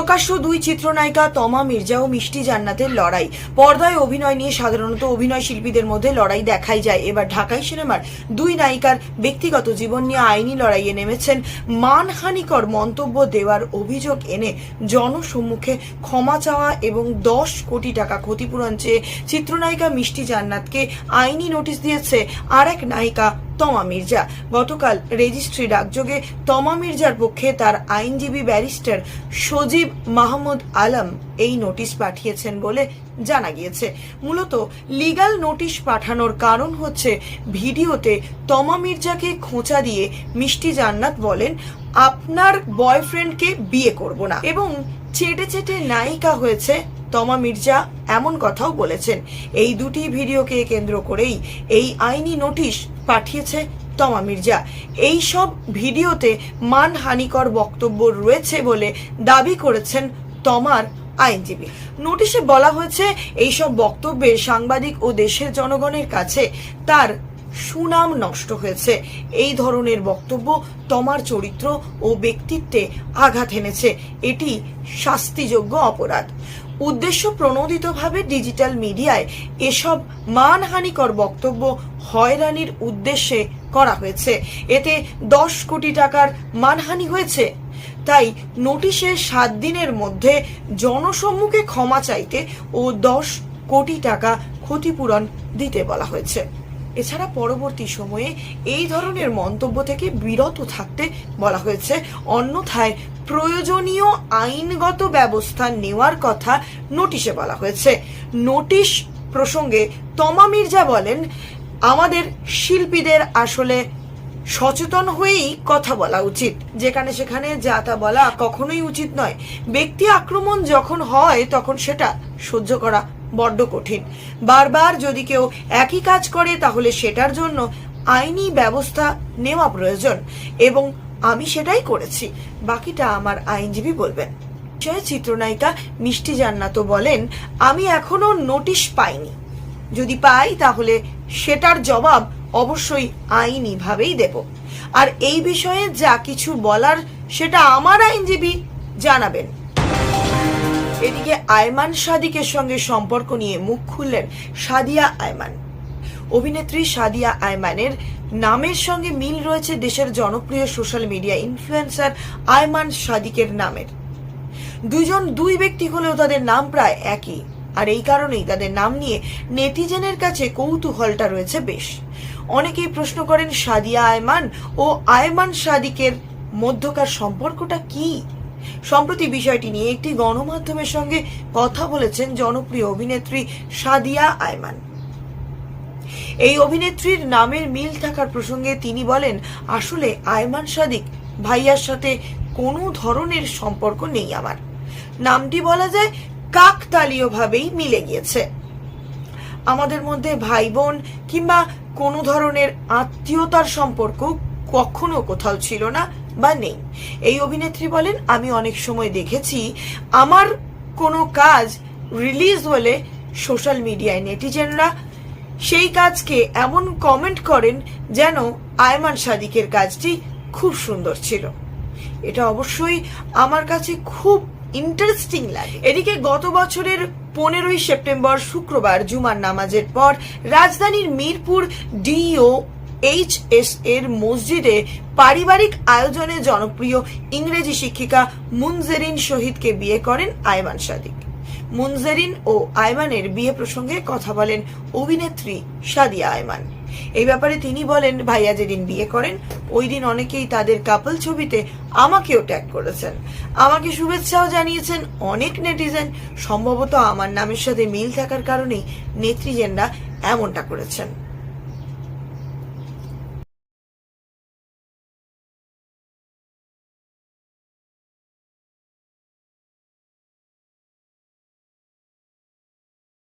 প্রকাশ্য দুই চিত্রনায়িকা তমা মির্জা ও মিষ্টি জান্নাতের লড়াই। পর্দায় অভিনয় নিয়ে সাধারণত অভিনয় শিল্পীদের মধ্যে লড়াই দেখাই যায়। এবার ঢাকাই সিনেমার দুই নায়িকার ব্যক্তিগত জীবন নিয়ে আইনি লড়াইয়ে নেমেছেন মানহানিকর মন্তব্য দেওয়ার অভিযোগ এনে জনসম্মুখে ক্ষমা চাওয়া এবং দশ কোটি টাকা ক্ষতিপূরণ চেয়ে চিত্রনায়িকা মিষ্টি জান্নাতকে আইনি নোটিশ দিয়েছে আর এক নায়িকা তমা মির্জা। গতকাল রেজিস্ট্রি ডাকযোগে তমা মির্জার পক্ষে তার আইনজীবী ব্যারিস্টার সজীব মাহমুদ আলম এই নোটিশ পাঠিয়েছেন বলে জানা গিয়েছে। মূলত লিগাল নোটিশ পাঠানোর কারণ হচ্ছে ভিডিওতে তমা মির্জাকে খোঁচা দিয়ে মিষ্টি জান্নাত বলেন, আপনার বয়ফ্রেন্ডকে বিয়ে করব না। এবং চেটে চেটে নায়িকা হয়েছে তমা মির্জা এমন কথাও বলেছেন। এই দুটি ভিডিওকে কেন্দ্র করেই এই আইনি নোটিশ পাঠিয়েছে তমা মির্জা। এই সব ভিডিওতে মানহানিকর বক্তব্য রয়েছে বলে দাবি করেছেন তমার আইনজীবী। নোটিশে বলা হয়েছে এইসব বক্তব্যে সাংবাদিক ও দেশের জনগণের কাছে তার সুনাম নষ্ট হয়েছে। এই ধরনের বক্তব্য তমার চরিত্র ও ব্যক্তিত্বে আঘাত এনেছে। এটি শাস্তিযোগ্য অপরাধ। উদ্দেশ্য প্রণোদিতভাবে ডিজিটাল মিডিয়ায় এসব মানহানিকর বক্তব্য হয়রানির উদ্দেশ্যে করা হয়েছে। এতে দশ কোটি টাকার মানহানি হয়েছে। তাই নোটিশে সাত দিনের মধ্যে জনসম্মুখে ক্ষমা চাইতে ও দশ কোটি টাকা ক্ষতিপূরণ দিতে বলা হয়েছে। এছাড়া পরবর্তী সময়ে এই ধরনের মন্তব্য থেকে বিরত থাকতে বলা হয়েছে। অন্যথায় প্রয়োজনীয় আইনগত ব্যবস্থা নেওয়ার কথা নোটিশে বলা হয়েছে। নোটিশ প্রসঙ্গে তমা মির্জা বলেন, আমাদের শিল্পীদের আসলে সচেতন হয়েই কথা বলা উচিত। যেখানে সেখানে যা তা বলা কখনোই উচিত নয়। ব্যক্তি আক্রমণ যখন হয়, তখন সেটা সহ্য করা বড্ড কঠিন। বারবার যদি কেউ একই কাজ করে, তাহলে সেটার জন্য আইনি ব্যবস্থা নেওয়া প্রয়োজন এবং আমি সেটাই করেছি। বাকিটা আমার আইনজীবী বলবেন। বিষয়ে চিত্রনায়িকা মিষ্টি জান্নাতও বলেন, আমি এখনও নোটিশ পাইনি। যদি পাই, তাহলে সেটার জবাব অবশ্যই আইনিভাবেই দেব। আর এই বিষয়ে যা কিছু বলার, সেটা আমার আইনজীবী জানাবেন। এদিকে আয়মান সাদিকের সঙ্গে সম্পর্ক নিয়ে মুখ খুললেন সাদিয়া আয়মান। অভিনেত্রী সাদিয়া আয়মানের নামের সঙ্গে মিল রয়েছে দেশের জনপ্রিয় সোশ্যাল মিডিয়া ইনফ্লুয়েন্সার আয়মান সাদিকের নামের। দুজন দুই ব্যক্তি হলেও তাদের নাম প্রায় একই, আর এই কারণেই তাদের নাম নিয়ে নেটিজেনের কাছে কৌতূহলটা রয়েছে বেশ। অনেকেই প্রশ্ন করেন, সাদিয়া আয়মান ও আয়মান সাদিকের মধ্যকার সম্পর্কটা কি? সম্প্রতি বিষয়টি নিয়ে একটি গণমাধ্যমের সঙ্গে কথা বলেছেন জনপ্রিয় অভিনেত্রী সাদিয়া আয়মান। এই অভিনেত্রীর নামের মিল থাকার প্রসঙ্গে তিনি বলেন, আসলে আয়মান সাদিক ভাইয়ার সাথে কোনো ধরনের সম্পর্ক নেই আমার। নামটি বলা যায় কাকতালীয়ভাবেই মিলে গিয়েছে। আমাদের মধ্যে ভাই বোন কিংবা কোনো ধরনের আত্মীয়তার সম্পর্ক কখনো কোথাও ছিল না বা নেই। এই অভিনেত্রী বলেন, আমি অনেক সময় দেখেছি আমার কোনো কাজ রিলিজ হলে সোশ্যাল মিডিয়ায় নেটিজেনরা সেই কাজকে এমন কমেন্ট করেন যেন আয়মান সাদিকের কাজটি খুব সুন্দর ছিল। এটা অবশ্যই আমার কাছে খুব ইন্টারেস্টিং লাগে। এদিকে গত বছরের পনেরোই সেপ্টেম্বর শুক্রবার জুমার নামাজের পর রাজধানীর মিরপুর ডিও এইচ এস এর মসজিদে পারিবারিক আয়োজনে জনপ্রিয় ইংরেজি শিক্ষিকা মুনজেরিন শহীদকে বিয়ে করেন আয়মান সাদিক। মুনজেরিন ও আয়মানের বিয়ে প্রসঙ্গে কথা বলেন অভিনেত্রী সাদিয়া আয়মান। এই ব্যাপারে তিনি বলেন, ভাইয়া যেদিন বিয়ে করেন, ওই দিন অনেকেই তাদের কাপল ছবিতে আমাকেও ট্যাগ করেছেন। আমাকে শুভেচ্ছাও জানিয়েছেন অনেক নেটিজেন সম্ভবত আমার নামের সাথে মিল থাকার কারণেই নেত্রীজেনরা এমনটা করেছেন।